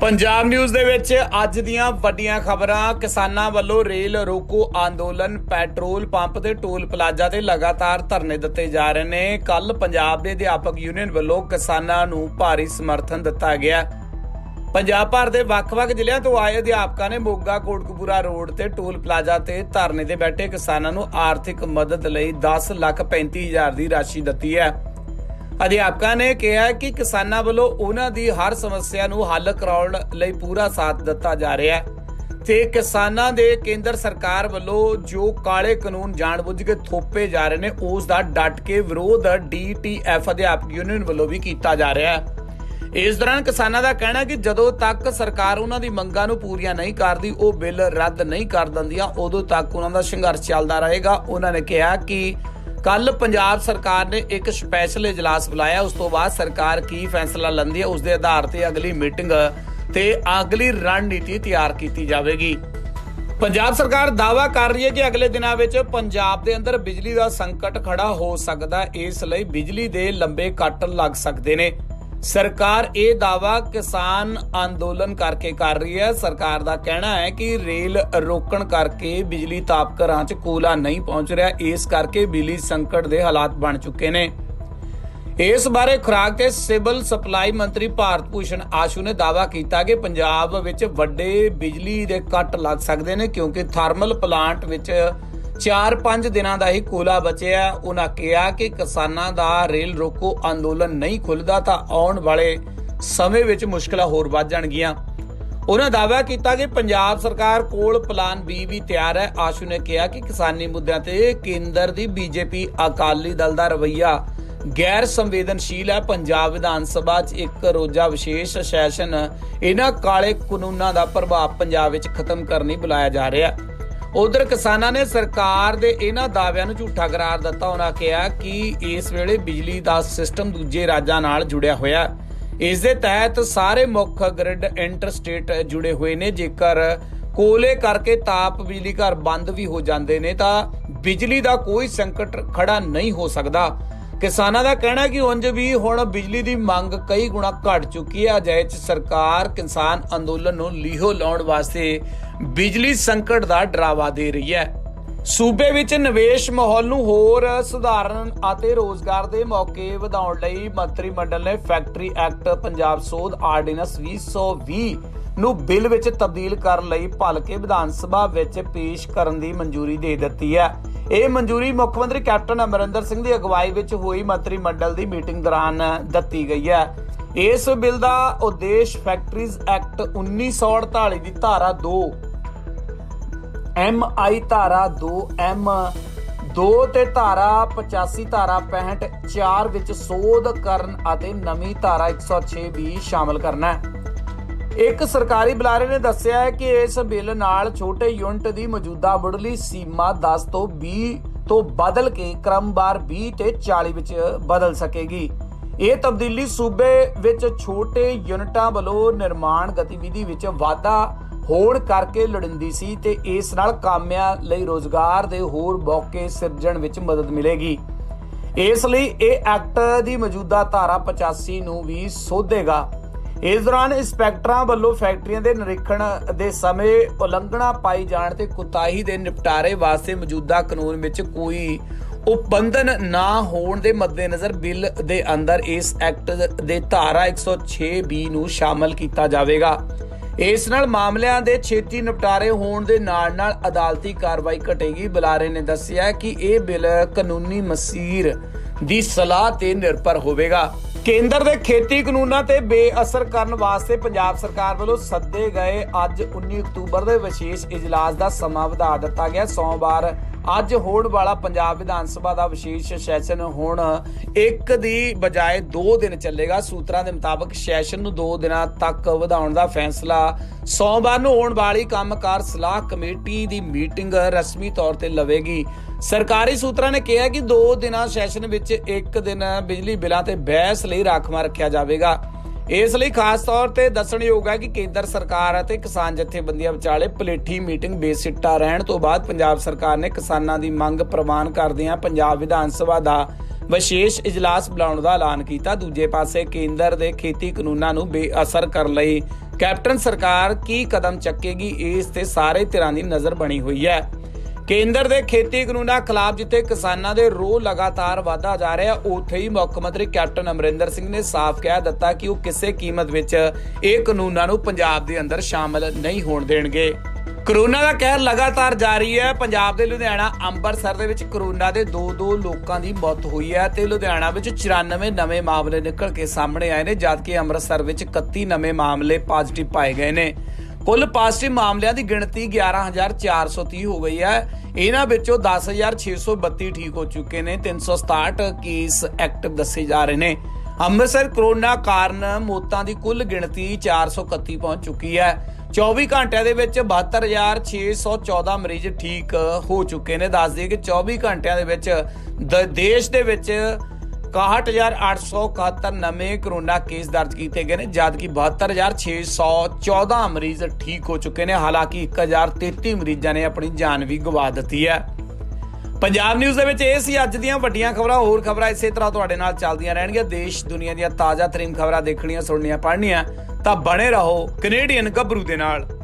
Punjab news ਦੇ ਵਿੱਚ ਅੱਜ ਦੀਆਂ ਵੱਡੀਆਂ ਖਬਰਾਂ। ਕਿਸਾਨਾਂ ਵੱਲੋਂ ਰੇਲ ਰੋਕੋ ਅੰਦੋਲਨ ਪੈਟਰੋਲ ਪੰਪ ਤੇ ਟੋਲ ਪਲਾਜ਼ਾ ਤੇ ਲਗਾਤਾਰ ਧਰਨੇ ਦਿੱਤੇ ਜਾ ਰਹੇ ਨੇ। ਕੱਲ ਪੰਜਾਬ ਦੇ ਅਧਿਆਪਕ ਯੂਨੀਅਨ ਵੱਲੋਂ ਕਿਸਾਨਾਂ ਨੂੰ ਭਾਰੀ ਸਮਰਥਨ ਦਿੱਤਾ ਗਿਆ। ਪੰਜਾਬ ਭਰ ਦੇ ਵੱਖ-ਵੱਖ ਜ਼ਿਲ੍ਹਿਆਂ ਤੋਂ ਆਏ ਅਧਿਆਪਕਾਂ ਨੇ ਮੋਗਾ, ਕੋਟਕਪੂਰਾ ਰੋਡ ਤੇ ਟੋਲ ਪਲਾਜ਼ਾ ਤੇ ਧਰਨੇ ਤੇ ਬੈਠੇ ਕਿਸਾਨਾਂ ਨੂੰ ਆਰਥਿਕ ਮਦਦ ਲਈ 10 ਲੱਖ 35 ਹਜ਼ਾਰ ਦੀ ਰਾਸ਼ੀ ਦਿੱਤੀ ਹੈ। ਅਧਿਆਪਕਾਂ ਨੇ ਕਿਹਾ ਕਿ ਕਿਸਾਨਾਂ ਵੱਲੋਂ ਉਹਨਾਂ ਦੀ ਹਰ ਸਮੱਸਿਆ ਨੂੰ ਹੱਲ ਕਰਾਉਣ ਲਈ ਪੂਰਾ ਸਾਥ ਦਿੱਤਾ ਜਾ ਰਿਹਾ ਹੈ। ਤੇ ਕਿਸਾਨਾਂ ਦੇ ਕੇਂਦਰ ਸਰਕਾਰ ਵੱਲੋਂ ਜੋ ਕਾਲੇ ਕਾਨੂੰਨ ਜਾਣਬੁੱਝ ਕੇ ਥੋਪੇ ਜਾ ਰਹੇ ਨੇ, ਉਸ ਦਾ ਡਟ ਕੇ ਵਿਰੋਧ ਡੀਟੀਐਫ ਅਧਿਆਪਕ ਯੂਨੀਅਨ ਵੱਲੋਂ ਵੀ ਕੀਤਾ ਜਾ ਰਿਹਾ ਹੈ। ਇਸ ਦੌਰਾਨ ਕਿਸਾਨਾਂ ਦਾ ਕਹਿਣਾ ਕਿ ਜਦੋਂ ਤੱਕ ਸਰਕਾਰ ਉਹਨਾਂ ਦੀ ਮੰਗਾਂ ਨੂੰ ਪੂਰੀਆਂ ਨਹੀਂ ਕਰਦੀ, ਉਹ ਬਿੱਲ ਰੱਦ ਨਹੀਂ ਕਰ ਦਿੰਦੀਆਂ, ਉਦੋਂ ਤੱਕ ਉਹਨਾਂ ਦਾ ਸੰਘਰਸ਼ ਚੱਲਦਾ ਰਹੇਗਾ। ਉਹਨਾਂ ਨੇ ਕਿਹਾ ਕਿ ਕੱਲ ਪੰਜਾਬ ਸਰਕਾਰ ਨੇ ਇੱਕ ਸਪੈਸ਼ਲ ਇਜਲਾਸ ਬੁਲਾਇਆ। ਉਸ ਤੋਂ ਬਾਅਦ ਸਰਕਾਰ ਕੀ ਫੈਸਲਾ ਲੈਂਦੀ ਹੈ, ਉਸ ਦੇ ਆਧਾਰ ਤੇ ਅਗਲੀ ਮੀਟਿੰਗ ਤੇ ਅਗਲੀ ਰਣਨੀਤੀ ਤਿਆਰ ਕੀਤੀ ਜਾਵੇਗੀ। ਪੰਜਾਬ ਸਰਕਾਰ ਦਾਵਾ ਕਰ ਰਹੀ ਹੈ ਕਿ ਅਗਲੇ ਦਿਨਾਂ ਵਿੱਚ ਪੰਜਾਬ ਦੇ ਅੰਦਰ ਬਿਜਲੀ ਦਾ ਸੰਕਟ ਖੜਾ ਹੋ ਸਕਦਾ ਹੈ। ਇਸ ਲਈ ਬਿਜਲੀ ਦੇ ਲੰਬੇ ਕੱਟ ਲੱਗ ਸਕਦੇ ਨੇ। ਸਰਕਾਰ ਇਹ ਦਾਅਵਾ ਕਿਸਾਨ ਅੰਦੋਲਨ ਕਰਕੇ ਕਰ ਰਹੀ ਹੈ। ਸਰਕਾਰ ਦਾ ਕਹਿਣਾ ਹੈ ਕਿ ਰੇਲ ਰੋਕਣ ਕਰਕੇ ਬਿਜਲੀ ਤਾਪ 'ਚ ਕੋਲਾ ਨਹੀਂ ਪਹੁੰਚ ਰਿਹਾ। ਇਸ ਕਰਕੇ ਬਿਜਲੀ ਸੰਕਟ ਦੇ ਹਾਲਾਤ ਬਣ ਚੁੱਕੇ ਨੇ। ਇਸ ਬਾਰੇ ਖੁਰਾਕ ਤੇ ਸਿਵਲ ਸਪਲਾਈ ਮੰਤਰੀ ਭਾਰਤ ਭੂਸ਼ਣ ਆਸ਼ੂ ਨੇ ਦਾਅਵਾ ਕੀਤਾ ਕਿ ਪੰਜਾਬ ਵਿੱਚ ਵੱਡੇ ਬਿਜਲੀ ਦੇ ਕੱਟ ਲੱਗ ਸਕਦੇ ਨੇ ਕਿਉਂਕਿ ਥਰਮਲ ਪਲਾਂਟ ਵਿੱਚ 4-5 ਦਿਨਾਂ ਦਾ ਹੀ ਕੋਲਾ ਬਚਿਆ। ਹੈ। ਉਹਨਾਂ ਕਿਹਾ ਕਿ ਕਿਸਾਨਾਂ ਦਾ ਰੇਲ ਰੋਕੋ ਅੰਦੋਲਨ ਨਹੀਂ ਖੁੱਲਦਾ ਤਾਂ ਆਉਣ ਵਾਲੇ ਸਮੇਂ ਵਿੱਚ ਮੁਸ਼ਕਲਾਂ ਹੋਰ ਵੱਧ ਜਾਣਗੀਆਂ। ਉਹਨਾਂ ਦਾਅਵਾ ਕੀਤਾ ਕਿ ਪੰਜਾਬ ਸਰਕਾਰ ਕੋਲ ਪਲਾਨ B ਵੀ ਤਿਆਰ ਹੈ। ਆਸ਼ੂ ਨੇ ਕਿਹਾ ਕਿ ਕਿਸਾਨੀ ਮੁੱਦਿਆਂ ਤੇ ਕੇਂਦਰ ਦੀ ਬੀਜੇਪੀ ਅਕਾਲੀ ਦਲ ਦਾ ਰਵਈਆ ਗੈਰ ਸੰਵੇਦਨਸ਼ੀਲ ਹੈ। ਪੰਜਾਬ ਵਿਧਾਨ ਸਭਾ 'ਚ ਇੱਕ ਰੋਜ਼ਾ ਵਿਸ਼ੇਸ਼ ਸੈਸ਼ਨ ਇਹਨਾਂ ਕਾਲੇ ਕਾਨੂੰਨਾਂ ਦਾ ਪ੍ਰਭਾਵ ਪੰਜਾਬ ਵਿੱਚ ਖਤਮ ਕਰਨ ਲਈ ਬੁਲਾਇਆ ਜਾ ਰਿਹਾ। ਹੈ ਉਧਰ ਕਿਸਾਨਾਂ ਨੇ ਸਰਕਾਰ ਦੇ ਇਹਨਾਂ ਦਾਅਵਿਆਂ ਨੂੰ ਝੂਠਾ ਕਰਾਰ ਦਿੱਤਾ। ਉਹਨਾਂ ਕਿਹਾ ਕਿ ਇਸ ਵੇਲੇ ਬਿਜਲੀ ਦਾ ਸਿਸਟਮ ਦੂਜੇ ਰਾਜਾਂ ਨਾਲ ਜੁੜਿਆ ਹੋਇਆ ਹੈ। ਇਸ ਦੇ ਤਹਿਤ ਸਾਰੇ ਮੁੱਖ ਗ੍ਰਿਡ ਇੰਟਰਸਟੇਟ ਜੁੜੇ ਹੋਏ ਨੇ। ਜੇਕਰ ਕੋਲੇ ਕਰਕੇ ਤਾਪ ਬਿਜਲੀ ਘਰ ਬੰਦ ਵੀ ਹੋ ਜਾਂਦੇ ਨੇ ਤਾਂ ਬਿਜਲੀ ਦਾ ਕੋਈ ਸੰਕਟ ਖੜਾ ਨਹੀਂ ਹੋ ਸਕਦਾ। ਕਿਸਾਨਾਂ ਦਾ ਕਹਿਣਾ ਹੈ ਕਿ ਉਂਝ ਵੀ ਹੁਣ ਬਿਜਲੀ ਦੀ ਮੰਗ ਕਈ ਗੁਣਾ ਘਟ ਚੁੱਕੀ ਹੈ। ਅਜਿਹੇ ਚ ਸਰਕਾਰ ਕਿਸਾਨ ਅੰਦੋਲਨ ਨੂੰ ਲੀਹੋ ਲਾਉਣ ਵਾਸਤੇ ਬਿਜਲੀ ਸੰਕਟ ਦਾ ਡਰਾਵਾ ਦੇ ਰਹੀ ਹੈ। ਸੂਬੇ ਵਿੱਚ ਨਿਵੇਸ਼ ਮਾਹੌਲ ਨੂੰ ਹੋਰ ਸੁਧਾਰਨ ਅਤੇ ਰੋਜ਼ਗਾਰ ਦੇ ਮੌਕੇ ਵਧਾਉਣ ਲਈ ਮੰਤਰੀ ਮੰਡਲ ਨੇ ਫੈਕਟਰੀ ਐਕਟ ਪੰਜਾਬ ਸੋਧ ਆਰਡੀਨੈਂਸ 2020 ਨੂੰ ਬਿੱਲ ਵਿੱਚ ਤਬਦੀਲ ਕਰਨ ਲਈ ਭਲਕੇ ਵਿਧਾਨ ਸਭਾ ਵਿੱਚ ਪੇਸ਼ ਕਰਨ ਦੀ ਮਨਜ਼ੂਰੀ ਦੇ ਦਿੱਤੀ ਹੈ। ਇਹ ਮਨਜ਼ੂਰੀ ਮੁੱਖ ਮੰਤਰੀ ਕੈਪਟਨ ਅਮਰਿੰਦਰ ਸਿੰਘ ਦੀ ਅਗਵਾਈ ਵਿੱਚ ਹੋਈ ਮੰਤਰੀ ਮੰਡਲ ਦੀ ਮੀਟਿੰਗ ਦੌਰਾਨ ਦਿੱਤੀ ਗਈ ਹੈ। ਇਸ ਬਿੱਲ ਦਾ ਉਦੇਸ਼ ਫੈਕਟਰੀਜ਼ ਐਕਟ 1948 ਦੀ ਧਾਰਾ 2 ਐਮ ਆਈ ਧਾਰਾ 2 ਐਮ 2 ਤੇ ਧਾਰਾ 85 ਧਾਰਾ 65 4 ਵਿੱਚ ਸੋਧ ਕਰਨ ਅਤੇ ਨਵੀਂ ਧਾਰਾ 106 ਵੀ ਸ਼ਾਮਲ ਕਰਨਾ ਹੈ। ਇੱਕ ਸਰਕਾਰੀ ਬੁਲਾਰੇ ਨੇ ਦੱਸਿਆ ਹੈ ਕਿ ਇਸ ਬਿੱਲ ਨਾਲ ਛੋਟੇ ਯੂਨਿਟ ਦੀ ਮੌਜੂਦਾ ਮੁੱਢਲੀ ਸੀਮਾ 10 ਤੋਂ 20 ਤੋਂ ਬਦਲ ਕੇ ਕ੍ਰਮਵਾਰ 20 ਤੇ 40 ਵਿੱਚ ਬਦਲ ਸਕੇਗੀ। ਇਹ ਤਬਦੀਲੀ ਸੂਬੇ ਵਿੱਚ ਛੋਟੇ ਯੂਨਿਟਾਂ ਵੱਲੋਂ ਨਿਰਮਾਣ ਗਤੀਵਿਧੀ ਵਿੱਚ ਵਾਧਾ ਹੋਣ ਕਰਕੇ ਲੋੜੀਂਦੀ ਸੀ ਤੇ ਇਸ ਨਾਲ ਕਾਮਿਆਂ ਲਈ ਰੋਜ਼ਗਾਰ ਦੇ ਹੋਰ ਮੌਕੇ ਸਿਰਜਣ ਵਿੱਚ ਮਦਦ ਮਿਲੇਗੀ। ਇਸ ਲਈ ਇਹ ਐਕਟ ਦੀ ਮੌਜੂਦਾ ਧਾਰਾ 85 ਨੂੰ ਵੀ ਸੋਧੇਗਾ। ਇਸ ਦੌਰਾਨ ਇੰਸਪੈਕਟਰਾਂ ਵੱਲੋਂ ਫੈਕਟਰੀਆਂ ਦੇ ਨਿਰੀਖਣ ਦੇ ਸਮੇਂ ਉਲੰਘਣਾ ਪਾਈ ਜਾਣ ਤੇ ਕੁਤਾਹੀ ਦੇ ਨਿਪਟਾਰੇ ਵਾਸਤੇ ਮੌਜੂਦਾ ਕਾਨੂੰਨ ਵਿੱਚ ਕੋਈ ਉਪਬੰਧਨ ਨਾ ਹੋਣ ਦੇ ਮੱਦੇਨਜ਼ਰ ਬਿੱਲ ਦੇ ਅੰਦਰ ਇਸ ਐਕਟ ਦੇ ਧਾਰਾ 106 ਬੀ ਨੂੰ ਸ਼ਾਮਲ ਕੀਤਾ ਜਾਵੇਗਾ। ਇਸ ਨਾਲ ਮਾਮਲਿਆਂ ਦੇ ਛੇਤੀ ਨਿਪਟਾਰੇ ਹੋਣ ਦੇ ਨਾਲ-ਨਾਲ ਅਦਾਲਤੀ ਕਾਰਵਾਈ ਘਟੇਗੀ। ਬੁਲਾਰੇ ਨੇ ਦੱਸਿਆ ਕਿ ਇਹ ਬਿੱਲ ਕਾਨੂੰਨੀ ਮਸੀਰ ਦੀ ਸਲਾਹ ਤੇ ਨਿਰਭਰ ਹੋਵੇਗਾ। ਕੇਂਦਰ ਦੇ ਖੇਤੀ ਕਾਨੂੰਨਾਂ ਤੇ ਬੇਅਸਰ ਕਰਨ ਵਾਸਤੇ ਪੰਜਾਬ ਸਰਕਾਰ ਵੱਲੋਂ ਸੱਦੇ ਗਏ ਅੱਜ 19 ਅਕਤੂਬਰ ਦੇ ਵਿਸ਼ੇਸ਼ ਇਜਲਾਸ ਦਾ ਸਮਾਂ ਵਧਾ ਦਿੱਤਾ ਗਿਆ। ਸੋਮਵਾਰ ਅੱਜ ਹੋਣ ਵਾਲਾ ਪੰਜਾਬ ਵਿਧਾਨ ਸਭਾ ਦਾ ਵਿਸ਼ੇਸ਼ ਸੈਸ਼ਨ ਹੁਣ ਇੱਕ ਦੀ ਬਜਾਏ 2 ਦਿਨ ਚੱਲੇਗਾ। ਸੂਤਰਾਂ ਦੇ ਮੁਤਾਬਕ ਸੈਸ਼ਨ ਨੂੰ 2 ਦਿਨਾਂ ਤੱਕ ਵਧਾਉਣ ਦਾ ਫੈਸਲਾ ਸੋਮਵਾਰ ਨੂੰ ਹੋਣ ਵਾਲੀ ਕੰਮਕਾਰ ਸਲਾਹ ਕਮੇਟੀ ਦੀ ਮੀਟਿੰਗ ਰਸਮੀ ਤੌਰ ਤੇ ਲਵੇਗੀ। ਸਰਕਾਰੀ ਸੂਤਰਾਂ ਨੇ ਕਿਹਾ ਕਿ 2 ਦਿਨਾਂ ਸੈਸ਼ਨ ਵਿੱਚ ਇੱਕ ਦਿਨ ਬਿਜਲੀ ਬਿੱਲਾਂ ਤੇ ਬਹਿਸ ਲਈ ਰਾਖਵਾਂ ਰੱਖਿਆ ਜਾਵੇਗਾ। ਇਸ ਲਈ ਖਾਸ ਤੌਰ ਤੇ ਦੱਸਣਯੋਗ ਹੈ ਕਿ ਕੇਂਦਰ ਸਰਕਾਰ ਅਤੇ ਕਿਸਾਨ ਜਥੇਬੰਦੀਆਂ ਵਿਚਾਲੇ ਪਲੇਠੀ ਮੀਟਿੰਗ ਬੇਸਿੱਟਾ ਰਹਿਣ ਤੋਂ ਬਾਅਦ ਪੰਜਾਬ ਸਰਕਾਰ ਨੇ ਕਿਸਾਨਾਂ ਦੀ ਮੰਗ ਪ੍ਰਵਾਨ ਕਰਦਿਆਂ ਪੰਜਾਬ ਵਿਧਾਨ ਸਭਾ ਦਾ ਵਿਸ਼ੇਸ਼ ਇਜਲਾਸ ਬੁਲਾਉਣ ਦਾ ਐਲਾਨ ਕੀਤਾ। ਦੂਜੇ ਪਾਸੇ ਕੇਂਦਰ ਦੇ ਖੇਤੀ ਕਾਨੂੰਨਾਂ ਨੂੰ ਬੇਅਸਰ ਕਰਨ ਲਈ ਕੈਪਟਨ ਸਰਕਾਰ ਕੀ ਕਦਮ ਚੱਕੇਗੀ, ਇਸ ਤੇ ਸਾਰੇ ਧਿਰਾਂ ਦੀ ਨਜ਼ਰ ਬਣੀ ਹੋਈ ਹੈ। ਕੇਂਦਰ ਦੇ ਖੇਤੀ ਕਾਨੂੰਨਾਂ ਖਿਲਾਫ ਜਿੱਥੇ ਕਿਸਾਨਾਂ ਦੇ ਰੋਹ ਲਗਾਤਾਰ ਵਧਦਾ ਜਾ ਰਿਹਾ, ਉੱਥੇ ਹੀ ਮੁੱਖ ਮੰਤਰੀ ਕੈਪਟਨ ਅਮਰਿੰਦਰ ਸਿੰਘ ਨੇ ਸਾਫ਼ ਕਹਿ ਦਿੱਤਾ ਕਿ ਉਹ ਕਿਸੇ ਕੀਮਤ ਵਿੱਚ ਇਹ ਕਾਨੂੰਨਾਂ ਨੂੰ ਪੰਜਾਬ ਦੇ ਅੰਦਰ ਸ਼ਾਮਲ ਨਹੀਂ ਹੋਣ ਦੇਣਗੇ। ਕਰੋਨਾ ਦਾ ਕਹਿਰ ਲਗਾਤਾਰ ਜਾਰੀ ਹੈ। ਪੰਜਾਬ ਦੇ ਲੁਧਿਆਣਾ, ਅੰਮ੍ਰਿਤਸਰ ਦੇ ਵਿੱਚ ਕਰੋਨਾ ਦੇ ਦੋ ਦੋ ਲੋਕਾਂ ਦੀ ਮੌਤ ਹੋਈ ਹੈ ਤੇ ਲੁਧਿਆਣਾ ਵਿੱਚ 94 ਨਵੇਂ ਮਾਮਲੇ ਨਿਕਲ ਕੇ ਸਾਹਮਣੇ ਆਏ ਨੇ, ਜਦਕਿ ਅੰਮ੍ਰਿਤਸਰ ਵਿੱਚ 31 ਨਵੇਂ ਮਾਮਲੇ ਪੋਜ਼ਿਟਿਵ ਪਾਏ ਗਏ ਨੇ। ਕੁੱਲ ਪੋਜ਼ਿਟਿਵ ਮਾਮਲਿਆਂ ਦੀ ਗਿਣਤੀ 11430 ਹੋ ਗਈ ਹੈ। ਇਹਨਾਂ ਵਿੱਚੋਂ 10632 ਠੀਕ ਹੋ ਚੁੱਕੇ ਨੇ। 367 ਕੇਸ ਐਕਟਿਵ ਦੱਸੇ ਜਾ ਰਹੇ ਨੇ। ਅੰਮ੍ਰਿਤਸਰ ਕਰੋਨਾ ਕਾਰਨ ਮੌਤਾਂ ਦੀ ਕੁੱਲ ਗਿਣਤੀ 431 ਪਹੁੰਚ ਚੁੱਕੀ ਹੈ। 24 ਘੰਟਿਆਂ ਦੇ ਵਿੱਚ 72614 ਮਰੀਜ਼ ਠੀਕ ਹੋ ਚੁੱਕੇ ਨੇ। ਦੱਸ ਦਈਏ ਕਿ 24 ਘੰਟਿਆਂ ਦੇ ਵਿੱਚ ਦੇਸ਼ ਦੇ ਵਿੱਚ 61871 ਨਵੇਂ ਕੋਰੋਨਾ ਕੇਸ ਦਰਜ ਕੀਤੇ ਗਏ ਨੇ। ਜਦਕਿ 72614 ਮਰੀਜ਼ ਠੀਕ ਹੋ ਚੁੱਕੇ ਨੇ। ਹਾਲਾਂਕਿ 1033 ਮਰੀਜ਼ਾਂ ਨੇ ਆਪਣੀ ਜਾਨ ਵੀ ਗਵਾ ਦਿੱਤੀ ਹੈ। ਪੰਜਾਬ ਨਿਊਜ਼ ਦੇ ਵਿੱਚ ਇਹ ਸੀ ਅੱਜ ਦੀਆਂ ਵੱਡੀਆਂ ਖਬਰਾਂ। ਹੋਰ ਖਬਰਾਂ ਇਸੇ ਤਰ੍ਹਾਂ ਤੁਹਾਡੇ ਨਾਲ ਚੱਲਦੀਆਂ ਰਹਿਣਗੀਆਂ। ਦੇਸ਼ ਦੁਨੀਆ ਦੀਆਂ ਤਾਜ਼ਾ ਤਰੀਨ ਖਬਰਾਂ ਦੇਖਣੀਆਂ, ਸੁਣਨੀਆਂ, ਪੜ੍ਹਨੀਆਂ, ਤਾਂ ਬਣੇ ਰਹੋ ਕੈਨੇਡੀਅਨ ਗੱਭਰੂ ਦੇ ਨਾਲ।